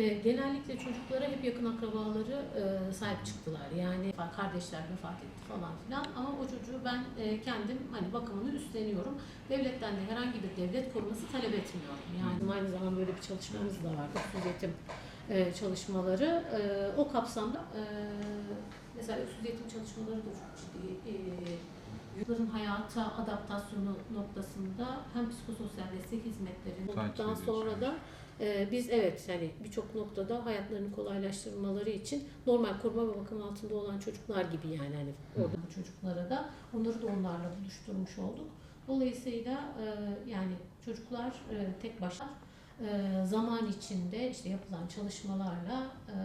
E, genellikle çocuklara hep yakın akrabaları e, sahip çıktılar. Yani kardeşler vefat etti falan filan ama o çocuğu ben e, kendim hani bakımını üstleniyorum. Devletten de herhangi bir devlet koruması talep etmiyorum. Yani aynı zamanda böyle bir çalışmamız da var. Öksüz yetim e, çalışmaları. E, o kapsamda e, mesela öksüz yetim çalışmaları da çok ciddi. Çocukların hayata adaptasyonu noktasında hem psikososyal destek hizmetleri olduktan sonra da e, biz evet hani birçok noktada hayatlarını kolaylaştırmaları için normal koruma ve bakım altında olan çocuklar gibi yani hani orada bu çocuklara da onları da onlarla buluşturmuş olduk. Dolayısıyla e, yani çocuklar e, tek başına e, zaman içinde işte yapılan çalışmalarla e,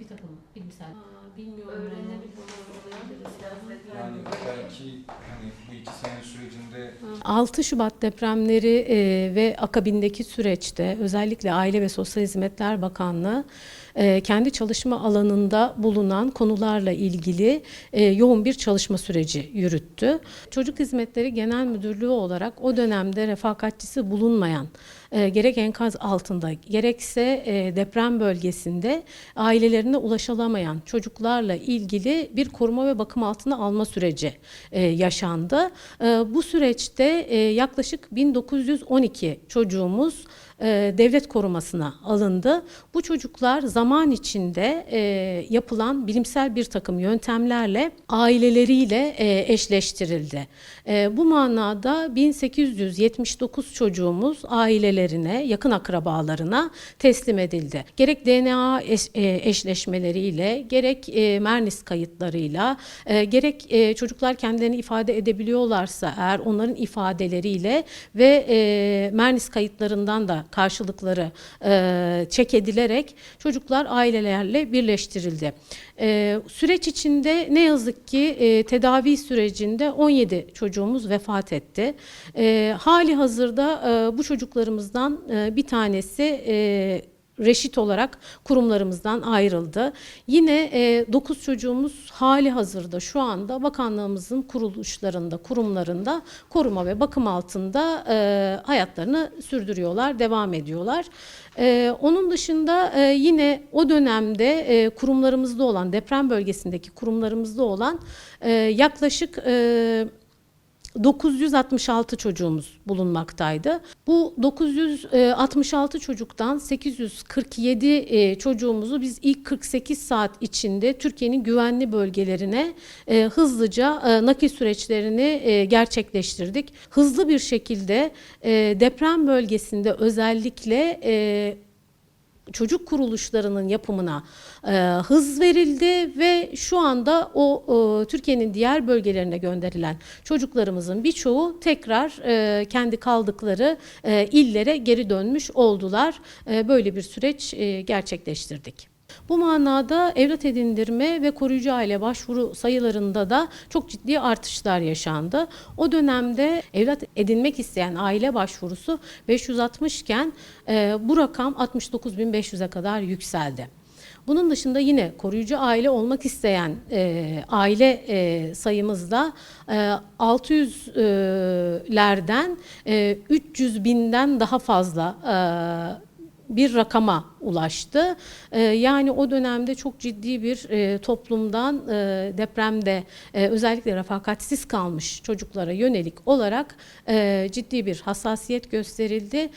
bir takım bilimsel Aa, bilmiyorum Yani belki bu iki sene sürecinde 6 Şubat depremleri e, ve akabindeki süreçte özellikle Aile ve Sosyal Hizmetler Bakanlığı e, kendi çalışma alanında bulunan konularla ilgili e, yoğun bir çalışma süreci yürüttü. Çocuk Hizmetleri Genel Müdürlüğü olarak o dönemde refakatçisi bulunmayan e, gerek enkaz altında gerekse e, deprem bölgesinde ailelerine ulaşılamayan çocuklarla ilgili bir koruma ve bakım altına alma süreci e, yaşandı. Bu süreçte yaklaşık 1912 çocuğumuz devlet korumasına alındı. Bu çocuklar zaman içinde yapılan bilimsel bir takım yöntemlerle aileleriyle eşleştirildi. Bu manada 1879 çocuğumuz ailelerine, yakın akrabalarına teslim edildi. Gerek DNA e, eşleşmeleriyle, gerek e, Mernis kayıtlarıyla, e, gerek e, çocuklar kendilerini ifade edebiliyorlarsa eğer onların ifadeleriyle ve e, Mernis kayıtlarından da karşılıkları e, çek edilerek çocuklar ailelerle birleştirildi. Süreç içinde ne yazık ki tedavi sürecinde 17 çocuğumuz vefat etti. Hali hazırda bu çocuklarımızdan e, bir tanesi e, reşit olarak kurumlarımızdan ayrıldı. Yine 9 çocuğumuz hali hazırda şu anda bakanlığımızın kuruluşlarında, kurumlarında koruma ve bakım altında e, hayatlarını sürdürüyorlar, devam ediyorlar. E, onun dışında e, yine o dönemde e, kurumlarımızda olan, deprem bölgesindeki kurumlarımızda olan e, yaklaşık e, 966 çocuğumuz bulunmaktaydı. Bu 966 çocuktan 847 e, çocuğumuzu biz ilk 48 saat içinde Türkiye'nin güvenli bölgelerine e, hızlıca e, nakil süreçlerini e, gerçekleştirdik. Hızlı bir şekilde e, deprem bölgesinde özellikle e, çocuk kuruluşlarının yapımına e, hız verildi ve şu anda o e, Türkiye'nin diğer bölgelerine gönderilen çocuklarımızın birçoğu tekrar e, kendi kaldıkları e, illere geri dönmüş oldular. E, böyle bir süreç e, gerçekleştirdik. Bu manada evlat edindirme ve koruyucu aile başvuru sayılarında da çok ciddi artışlar yaşandı. O dönemde evlat edinmek isteyen aile başvurusu 560 iken e, bu rakam 69.500'e kadar yükseldi. Bunun dışında yine koruyucu aile olmak isteyen e, aile e, sayımızda e, 600'lerden e, 300 binden daha fazla e, bir rakama ulaştı. Ee, yani o dönemde çok ciddi bir e, toplumdan e, depremde e, özellikle refakatsiz kalmış çocuklara yönelik olarak e, ciddi bir hassasiyet gösterildi.